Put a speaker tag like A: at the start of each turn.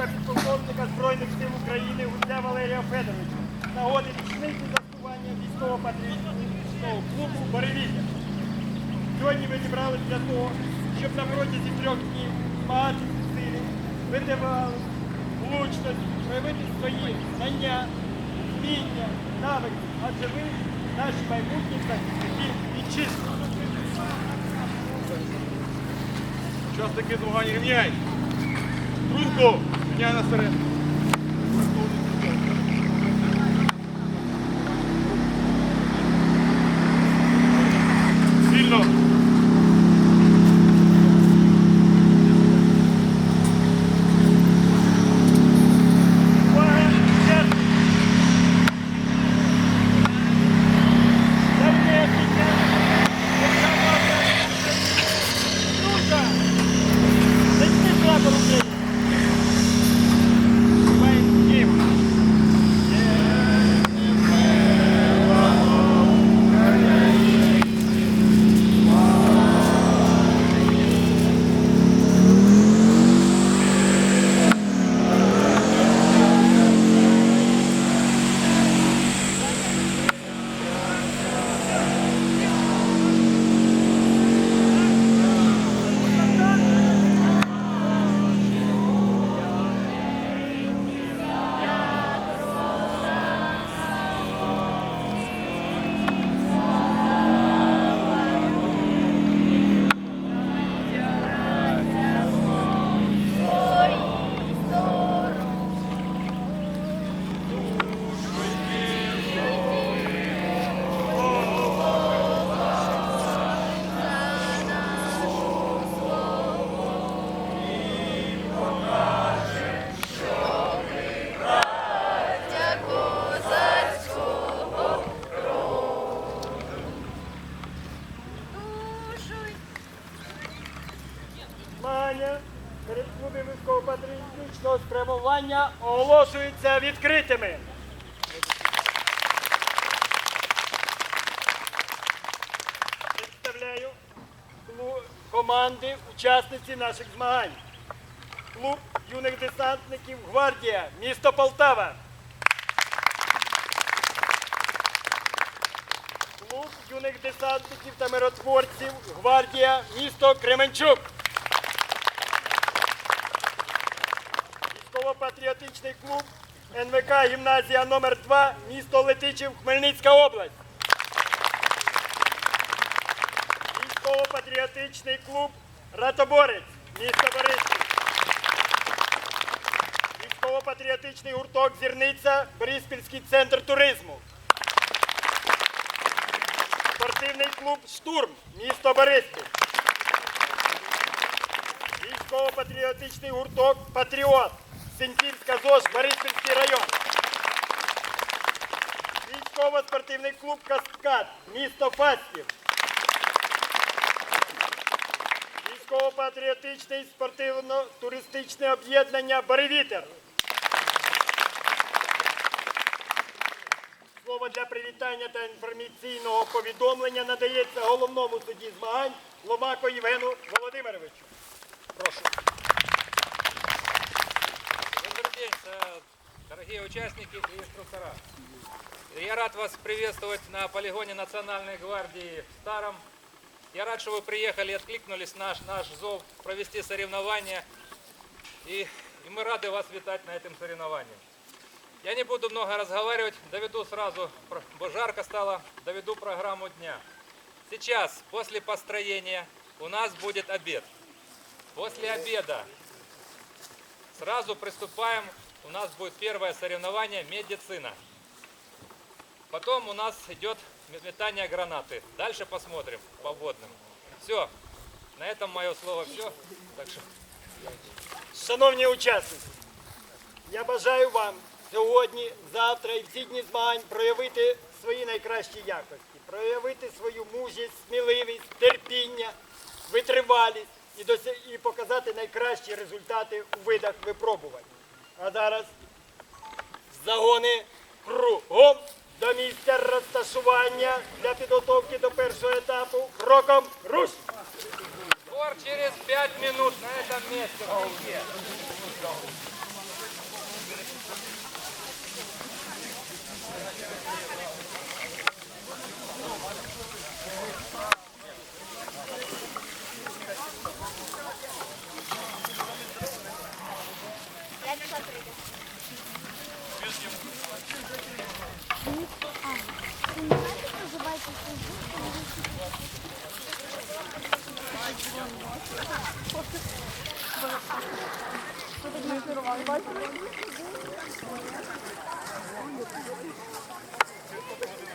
A: Кубка підполковника Збройних сил України Гуця Валерія Федоровича. Нагоди річниці заснування військово-патріотичного клубу Боревілля. Сьогодні ви зібралися для того, щоб на протязі трьох днів мати сили, витривали, влучності, проявити свої знання, вміння, навики, адже ви наші майбутні захисники вітчизни.
B: Учасники змагань рівняй. Трунку, рівняй на
A: Змагання перед клубом військово-патріотичного спрямування оголошуються відкритими. Представляю команди, учасниці наших змагань. Клуб юних десантників Гвардія, місто Полтава. Клуб юних десантників та миротворців Гвардія, місто Кременчук. Військово-патріотичний клуб НВК гімназія номер 2 місто Летичів, Хмельницька область. Військово-патріотичний клуб Ратоборець, місто Бориспіль. Військово-патріотичний гурток Зірниця, Бориспільський центр туризму. Спортивний клуб Штурм, місто Бориспіль. Військово-патріотичний гурток Патріот. Синьківська ЗОЖ, Бориспільський район. Військово-спортивний клуб Каскад, місто Фастів. Військово-патріотичний спортивно-туристичне об'єднання Боревітер. Слово для привітання та інформаційного повідомлення надається головному судді змагань Ломако Євгену Володимировичу. Прошу.
C: Дорогие участники и инструктора. Я рад вас приветствовать на полигоне Национальной гвардии в Старом. Я рад, что вы приехали и откликнулись на наш, наш зов провести соревнования. И, и мы рады вас витать на этом соревновании. Я не буду много разговаривать, доведу сразу, жарко стало, доведу программу дня. Сейчас, после построения, у нас будет обед. После обеда Сразу приступаем У нас будет первое соревнование медицина. Потом у нас идет метание гранаты. Дальше посмотрим по водным. Все. На этом мое слово все. Так что
A: Шановні учасники, я бажаю вам сьогодні, завтра і всі дні змагань проявити свої найкращі якості, проявити свою мужність, сміливість, терпіння, витривалість і, дося- і показати найкращі результати у видах випробувань. А зараз загони кругом до місця розташування для підготовки до першого етапу кроком руш!
C: Двор через 5 минут на этом месте. Thank you.